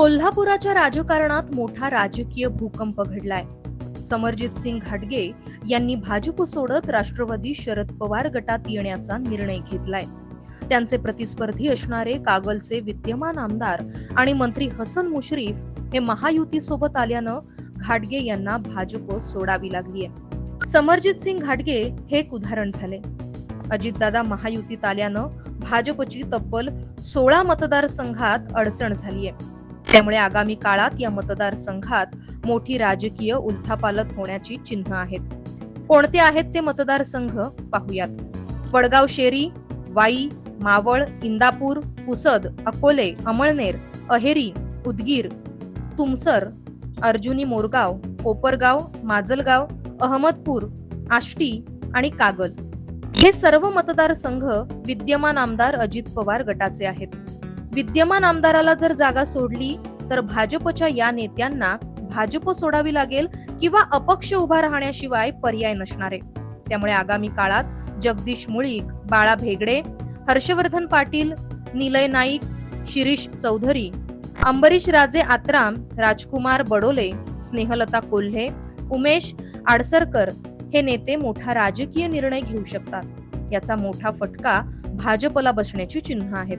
कोल्हापुराच्या राजकारणात मोठा राजकीय भूकंप घडलाय. समरजित सिंग घाटगे यांनी भाजप सोडत राष्ट्रवादी शरद पवार गटात येण्याचा निर्णय घेतलाय. त्यांचे प्रतिस्पर्धी असणारे कागलचे विद्यमान आमदार आणि मंत्री हसन मुश्रीफ हे महायुतीसोबत आल्यानं घाटगे यांना भाजप सोडावी लागलीय. समरजित सिंग घाटगे हे एक उदाहरण झाले. अजितदादा महायुतीत आल्यानं भाजपची तब्बल सोळा मतदारसंघात अडचण झालीय. त्यामुळे आगामी काळात या मतदारसंघात मोठी राजकीय उलथापालत होण्याची चिन्ह आहेत. कोणते आहेत ते मतदारसंघ पाहूयात. वडगाव शेरी वाई मावळ इंदापूर पुसद अकोले अमळनेर अहेरी उदगीर तुमसर अर्जुनी मोरगाव कोपरगाव माजलगाव अहमदपूर आष्टी आणि कागल. हे सर्व मतदारसंघ विद्यमान आमदार अजित पवार गटाचे आहेत. विद्यमान आमदाराला जर जागा सोडली तर भाजपच्या या नेत्यांना भाजप सोडावी लागेल किंवा अपक्ष उभा राहण्याशिवाय पर्याय नसणारे त्यामुळे आगामी काळात जगदीश मुळीक बाळा भेगडे हर्षवर्धन पाटील निलय नाईक शिरीष चौधरी अंबरीश राजे आत्राम राजकुमार बडोले स्नेहलता कोल्हे उमेश आडसरकर हे नेते मोठा राजकीय निर्णय घेऊ शकतात. याचा मोठा फटका भाजपला बसण्याची चिन्ह आहेत.